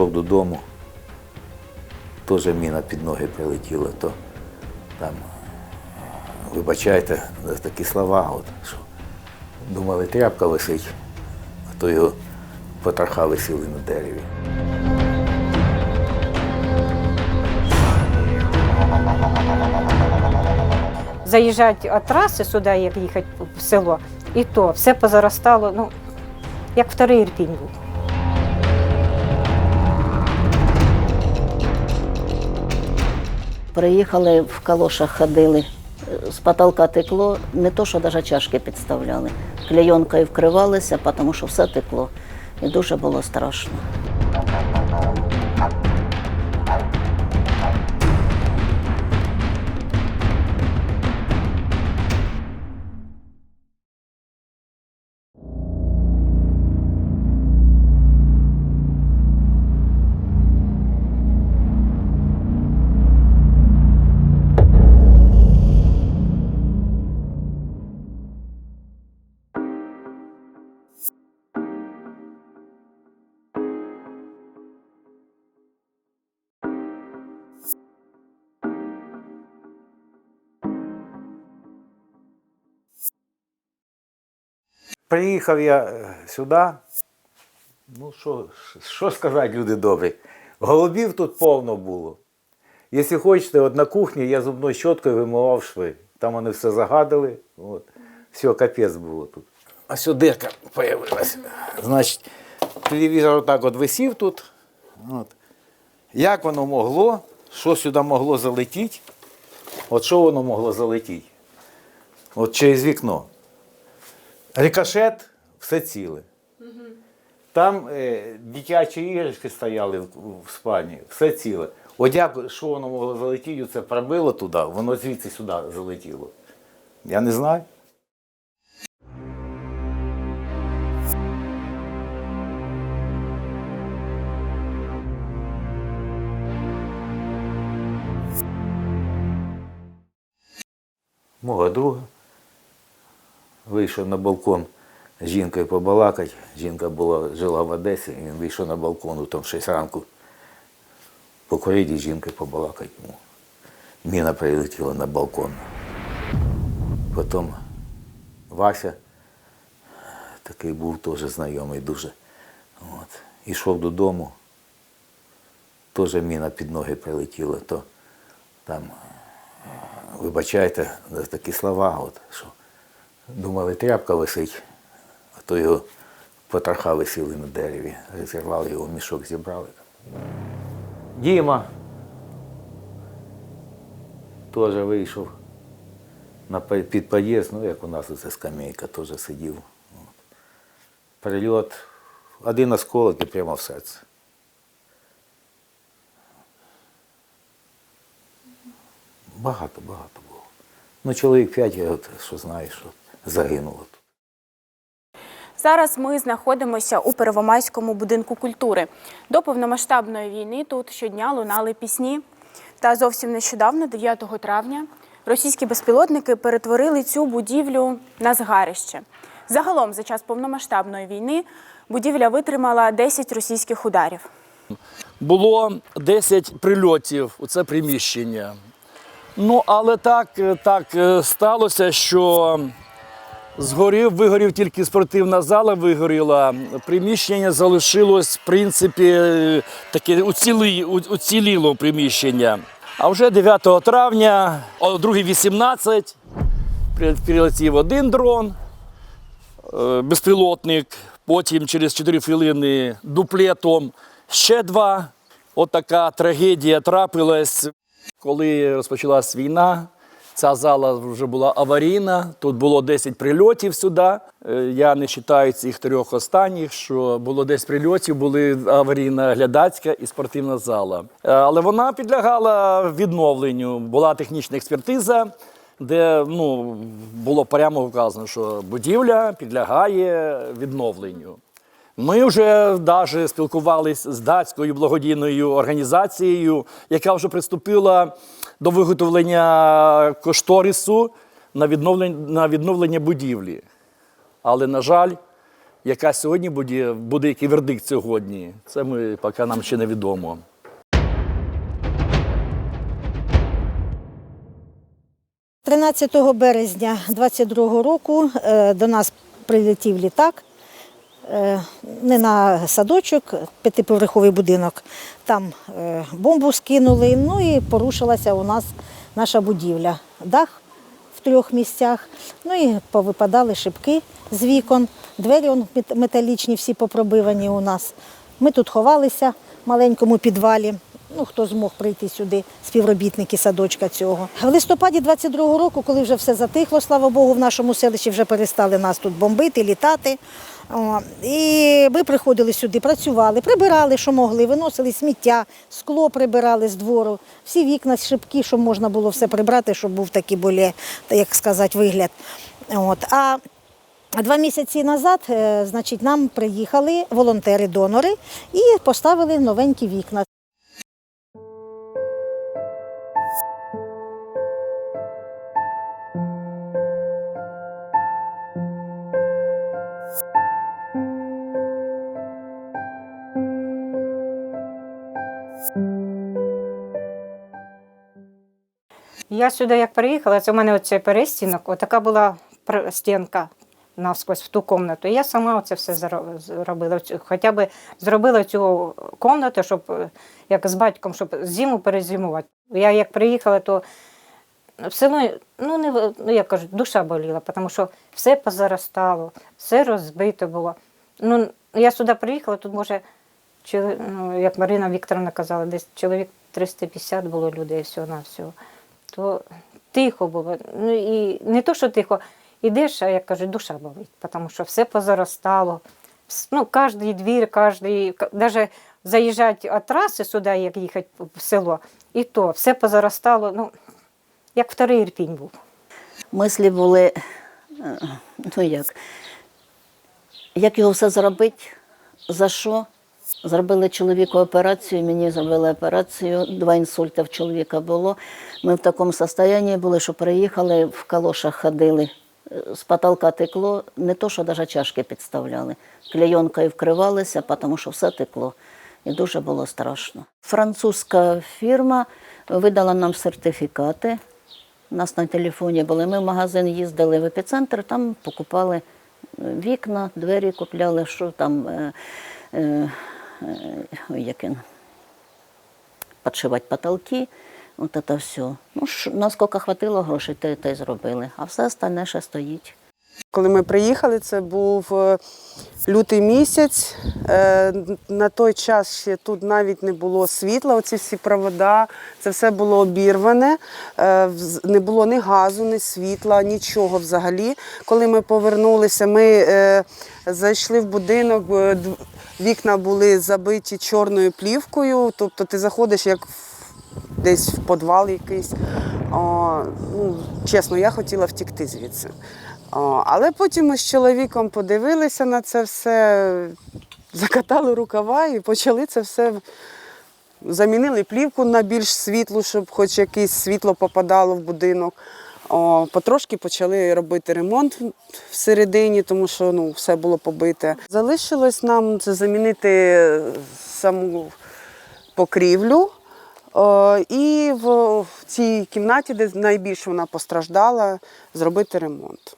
Ішов додому, теж міна під ноги прилетіла, то там, вибачайте, такі слова, от, що думали, тряпка висить, а то його потроха висіли на дереві. Заїжджають від траси сюди, як їхати в село, і то все позаростало, ну, як вторий Ірпінь був. Приїхали в калошах ходили, з потолка текло, не то, що навіть чашки підставляли. Клейонкою вкривалися, тому що все текло. І дуже було страшно. Приїхав я е, сюди. Ну, що, що сказати, люди добрі. Голубів тут повно було. Якщо хочете, от на кухні я зубною щоткою вимивав шви. Там вони все загадили. От. Все, капець було тут. А сюди дирка з'явилася. Значить, телевізор отак от висів тут. От. Як воно могло, що сюди могло залетіти? От що воно могло залетіти? От через вікно. Рикошет все ціле. Там е, дитячі іграшки стояли в, в спальні, все ціле. От як, що воно могло залетіти, це пробило туди, воно звідси сюди залетіло. Я не знаю. Мого друга вийшов на балкон з жінкою побалакати. Жінка була, жила в Одесі, і він вийшов на балкон, там в 6 ранку покурити з жінкою побалакати. Ну, міна прилетіла на балкон. Потім Вася, такий був теж знайомий дуже. От. Ішов додому, теж міна під ноги прилетіла, то там, вибачайте такі слова, от, що думали, тряпка висить, а то його потроха висіли на дереві. Розірвали його, мішок зібрали. Діма теж вийшов під під'їзд, ну як у нас оце скамейка, теж сидів. Прильот, один осколок і прямо в серце. Багато, багато було. Ну, чоловік п'ять, я от, що знаєш, що загинуло тут. Зараз ми знаходимося у Первомайському будинку культури. До повномасштабної війни тут щодня лунали пісні. Та зовсім нещодавно, 9 травня, російські безпілотники перетворили цю будівлю на згарище. Загалом, за час повномасштабної війни, будівля витримала 10 російських ударів. було 10 прильотів у це приміщення. Ну, але так, так е, сталося, що згорів, вигорів тільки спортивна зала, вигоріла. Приміщення залишилось, в принципі, е, таке уцілі, уціліло приміщення. А вже 9 травня, о 2.18, при- прилетів один дрон, е, безпілотник, потім через 4 хвилини дуплетом ще два. От трагедія трапилась, коли розпочалась війна. Ця зала вже була аварійна. Тут було 10 прильотів сюди. Е, Я не вважаю цих трьох останніх, що було 10 прильотів, були аварійна глядацька і спортивна зала. Е, Але вона підлягала відновленню. Була технічна експертиза, де ну, було прямо вказано, що будівля підлягає відновленню. Ми вже навіть спілкувалися з датською благодійною організацією, яка вже приступила до виготовлення кошторису на відновлення, на відновлення будівлі. Але, на жаль, яка сьогодні буде, буде який вердикт сьогодні, це ми поки нам ще не відомо. – 13 березня 22 року е, до нас прилетів літак. Е, Не на садочок, п'ятиповерховий будинок. Там е, бомбу скинули, ну і порушилася у нас наша будівля. Дах в трьох місцях, ну і повипадали шибки з вікон, двері металічні всі попробивані у нас. Ми тут ховалися в маленькому підвалі. Ну, хто змог прийти сюди, співробітники садочка цього. В листопаді 22-го року, коли вже все затихло, слава Богу, в нашому селищі вже перестали нас тут бомбити, літати. І ми приходили сюди, працювали, прибирали, що могли, виносили сміття, скло прибирали з двору, всі вікна, шибки, щоб можна було все прибрати, щоб був такий более, як сказати, вигляд. От. А Два місяці назад, е, значить, нам приїхали волонтери-донори і поставили новенькі вікна. Я сюди як приїхала, це в мене оцей перестінок, отака була стінка навскось в ту кімнату. Я сама оце все зробила. Хоча б зробила цю кімнату, щоб як з батьком, щоб зиму перезимувати. Я як приїхала, то все одно, ну не ну, як кажуть, душа боліла, тому що все позаростало, все розбито було. Ну, я сюди приїхала, тут може, ну, як Марина Вікторовна казала, десь чоловік 350 було людей всього на всього. То тихо було. Ну і не то, що тихо, ідеш, а як кажуть, душа болить, тому що все позаростало. Ну, кожний двір, кожний, навіть заїжджати від траси сюди, як їхати в село, і то все позаростало, ну, як вторий Ірпінь був. Мислі були, е, ну як, як його все зробити, за що. Зробили чоловіку операцію, мені зробили операцію, два інсульти в чоловіка було. Ми в такому стані були, що приїхали, в калошах ходили, з потолка текло, не то, що навіть чашки підставляли. Клейонкою вкривалися, тому що все текло. І дуже було страшно. Французька фірма видала нам сертифікати. У нас на телефоні були. Ми в магазин їздили в епіцентр, там покупали е, вікна, двері купляли, що там, е, е, ой, як він, підшивати потолки. От це все. Ну, наскільки хватило грошей, те, те зробили. А все остальне ще стоїть. Коли ми приїхали, це був е, лютий місяць. Е, На той час ще тут навіть не було світла, оці всі провода, це все було обірване, Е, не було ні газу, ні світла, нічого взагалі. Коли ми повернулися, ми зайшли в будинок, вікна були забиті чорною плівкою, тобто ти заходиш як десь в підвал якийсь. О, ну, чесно, я хотіла втікти звідси. О, але потім ми з чоловіком подивилися на це все, закатали рукава і почали це все. Замінили плівку на більш світлу, щоб хоч якесь світло попадало в будинок. О, потрошки почали робити ремонт всередині, тому що ну, все було побите. Залишилось нам це замінити саму покрівлю. О, і в, в цій кімнаті, де найбільше вона постраждала, зробити ремонт.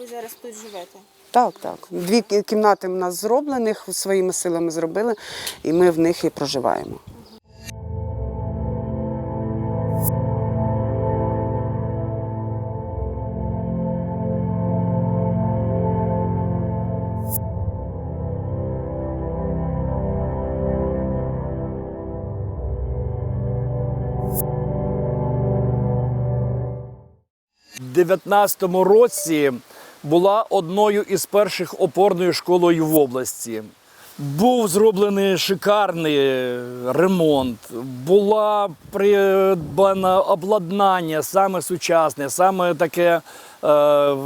Ви зараз тут живете. Так, так. Дві кімнати в нас зроблених, своїми силами зробили, і ми в них і проживаємо. У 19-му році була одною із перших опорною школою в області. Був зроблений шикарний ремонт, була придбана обладнання саме сучасне, саме таке е,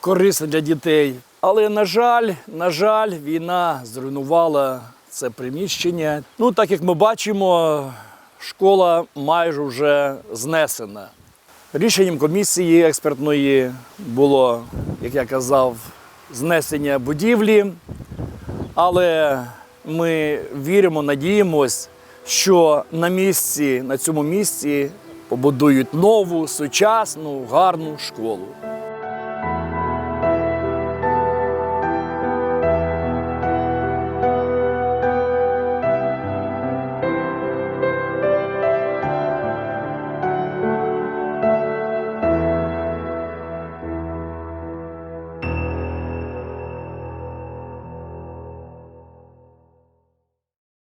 корисне для дітей. Але, на жаль, на жаль, війна зруйнувала це приміщення. Ну, так як ми бачимо, школа майже вже знесена. Рішенням комісії експертної було, як я казав, знесення будівлі, але ми віримо, надіємось, що на місці, на цьому місці побудують нову, сучасну, гарну школу.